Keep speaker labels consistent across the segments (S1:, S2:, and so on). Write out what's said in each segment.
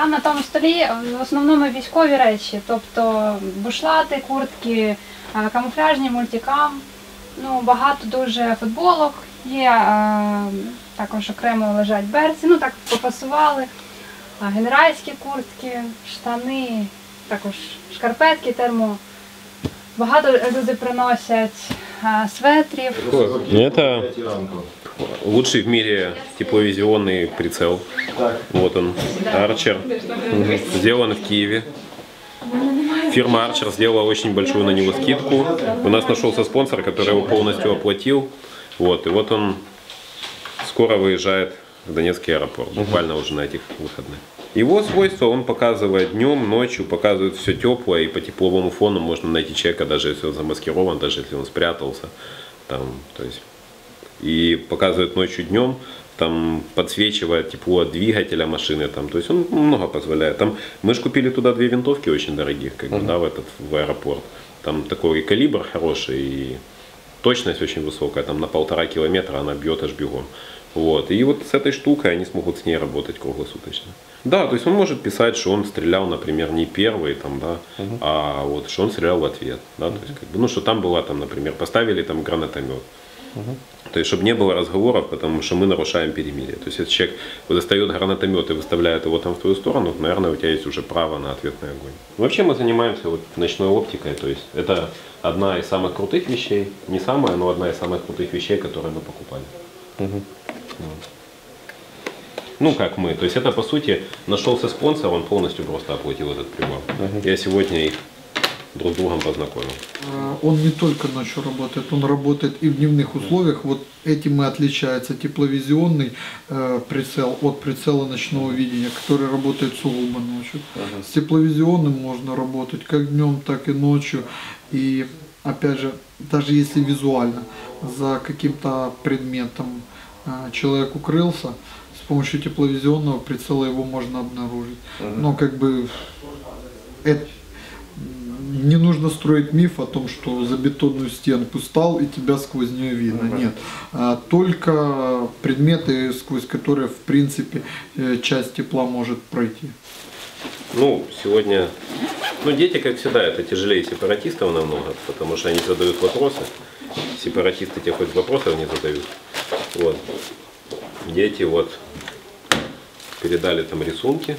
S1: там на тому столі е, в основному військові речі, тобто бушлати, куртки, е, камуфляжні, мультикам. Ну, багато дуже футболок є, е, також окремо лежать берці, ну так попасували. Генеральські куртки, штани, також шкарпетки, термо. Багато люди приносять светрів.
S2: Это лучший в мире тепловизионный прицел. Вот он. Мгм. Сделан в Киеве. Фирма Archer сделала очень большую на него скидку. У нас нашелся спонсор, который его полностью оплатил. Вот, и вот он скоро выезжает в Донецкий аэропорт, буквально уже на этих выходных. Его свойства он показывает днем, ночью, показывает все теплое, и по тепловому фону можно найти человека, даже если он замаскирован, даже если он спрятался. Там, то есть, и показывает ночью, днем, там подсвечивает тепло от двигателя машины, там, то есть он много позволяет. Там, мы же купили туда две винтовки очень дорогих, как бы, да, в этот в аэропорт. Там такой и калибр хороший, и точность очень высокая, там на полтора километра она бьет аж бегом. Вот. И вот с этой штукой они смогут с ней работать круглосуточно. Да, то есть он может писать, что он стрелял, например, не первый, там, да, а вот что он стрелял в ответ. Да, то есть, как бы, ну, что там была, там, например, поставили там гранатомет. То есть, чтобы не было разговоров, потому что мы нарушаем перемирие. То есть, если человек достает гранатомет и выставляет его там в твою сторону, то, наверное, у тебя есть уже право на ответный огонь. Вообще мы занимаемся вот ночной оптикой, то есть это одна из самых крутых вещей, не самая, но одна из самых крутых вещей, которые мы покупали. Вот. Ну, как мы. То есть это, по сути, нашелся спонсор, он полностью просто оплатил этот прибор. Я сегодня их друг с другом познакомил.
S3: А, Он не только ночью работает, он работает и в дневных условиях. Вот этим и отличается тепловизионный э, прицел от прицела ночного видения, который работает сугубо ночью. С тепловизионным можно работать как днем, так и ночью. И опять же, даже если визуально за каким-то предметом э, человек укрылся, с помощью тепловизионного прицела его можно обнаружить. Но как бы это не нужно строить миф о том, что за бетонную стенку стал и тебя сквозь нее видно. Нет. А, Только предметы, сквозь которые, в принципе, э, часть тепла может пройти.
S2: Ну, сегодня, ну, дети, как всегда, это тяжелее сепаратистов намного, потому что они задают вопросы. Сепаратисты тебе хоть вопросов не задают. Вот. Дети вот передали там рисунки.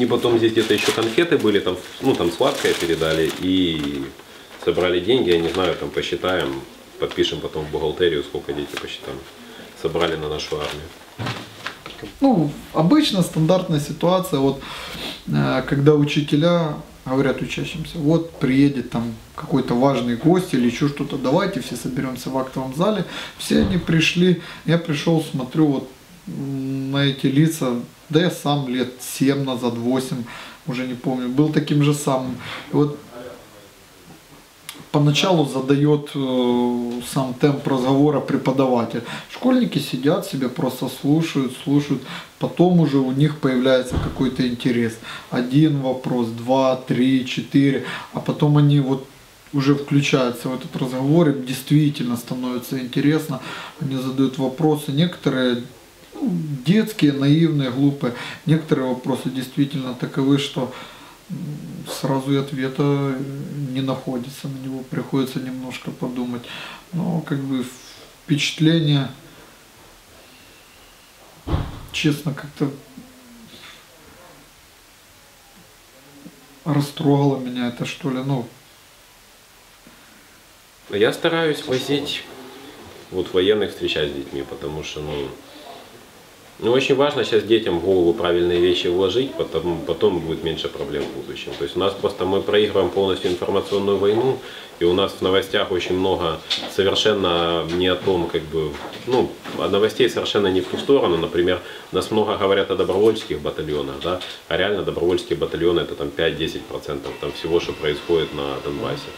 S2: И не потом здесь где-то еще конфеты были, там, ну, там сладкое передали и собрали деньги, я не знаю, там посчитаем, подпишем потом в бухгалтерию, сколько дети посчитаем. Собрали на нашу армию.
S3: Ну, обычно стандартная ситуация, вот, э, когда учителя говорят учащимся, вот приедет там какой-то важный гость или еще что-то, давайте все соберемся в актовом зале. Все они пришли, я пришел, смотрю вот на эти лица, да я сам лет 7 назад, 8, уже не помню, был таким же самым. И вот поначалу задает э, сам темп разговора преподаватель. Школьники сидят себе, просто слушают, слушают, потом уже у них появляется какой-то интерес. Один вопрос, два, три, четыре, а потом они вот уже включаются в этот разговор, им действительно становится интересно, они задают вопросы, некоторые детские, наивные, глупые, некоторые вопросы действительно таковы, что сразу и ответа не находится, на него приходится немножко подумать. Но как бы впечатление, честно, как-то растрогало меня это что ли, ну,
S2: Я стараюсь возить вот военных встречать с детьми, потому что, ну, ну, очень важно сейчас детям в голову правильные вещи вложить, потом, потом будет меньше проблем в будущем. То есть у нас просто мы проигрываем полностью информационную войну, и у нас в новостях очень много совершенно не о том, как бы, ну, а новостей совершенно не в ту сторону. Например, нас много говорят о добровольческих батальонах, да, а реально добровольческие батальоны это там 5-10% там всего, что происходит на Донбассе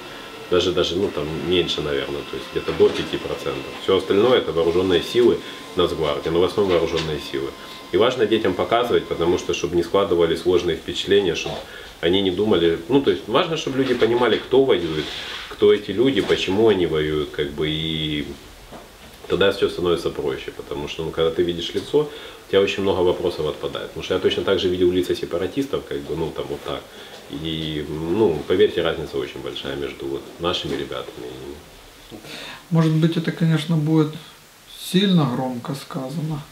S2: даже, даже, ну, там, меньше, наверное, то есть где-то до 5%. Все остальное это вооруженные силы Нацгвардии, но в основном вооруженные силы. И важно детям показывать, потому что, чтобы не складывали сложные впечатления, чтобы они не думали, ну, то есть важно, чтобы люди понимали, кто воюет, кто эти люди, почему они воюют, как бы, и тогда все становится проще, потому что ну, когда ты видишь лицо, у тебя очень много вопросов отпадает. Потому что я точно так же видел лица сепаратистов, как бы, ну, там вот так. И, ну, поверьте, разница очень большая между вот нашими ребятами. и-
S3: Может быть, это, конечно, будет сильно громко сказано.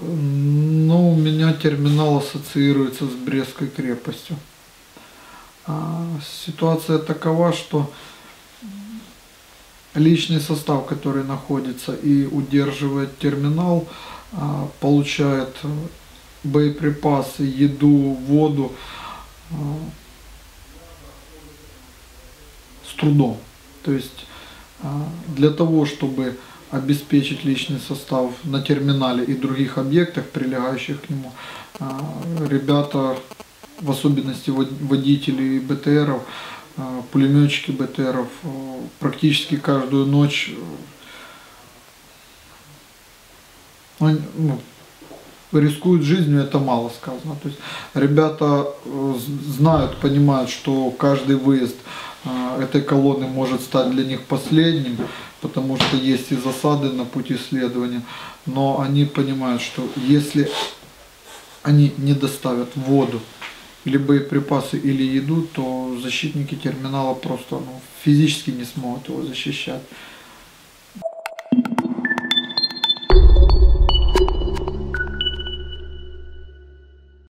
S3: Но у меня терминал ассоциируется с Брестской крепостью. А ситуация такова, что личный состав, который находится и удерживает терминал, а, получает боеприпасы, еду, воду а, с трудом. То есть а, для того, чтобы обеспечить личный состав на терминале и других объектах, прилегающих к нему, ребята, в особенности вод- водители БТРов, пулеметчики БТРов, а, практически каждую ночь а, он, ну, рискуют жизнью, это мало сказано. То есть ребята э, знают, понимают, что каждый выезд э, этой колонны может стать для них последним, потому что есть и засады на пути следования. Но они понимают, что если они не доставят воду или боеприпасы, или еду, то защитники терминала просто ну, физически не смогут его защищать.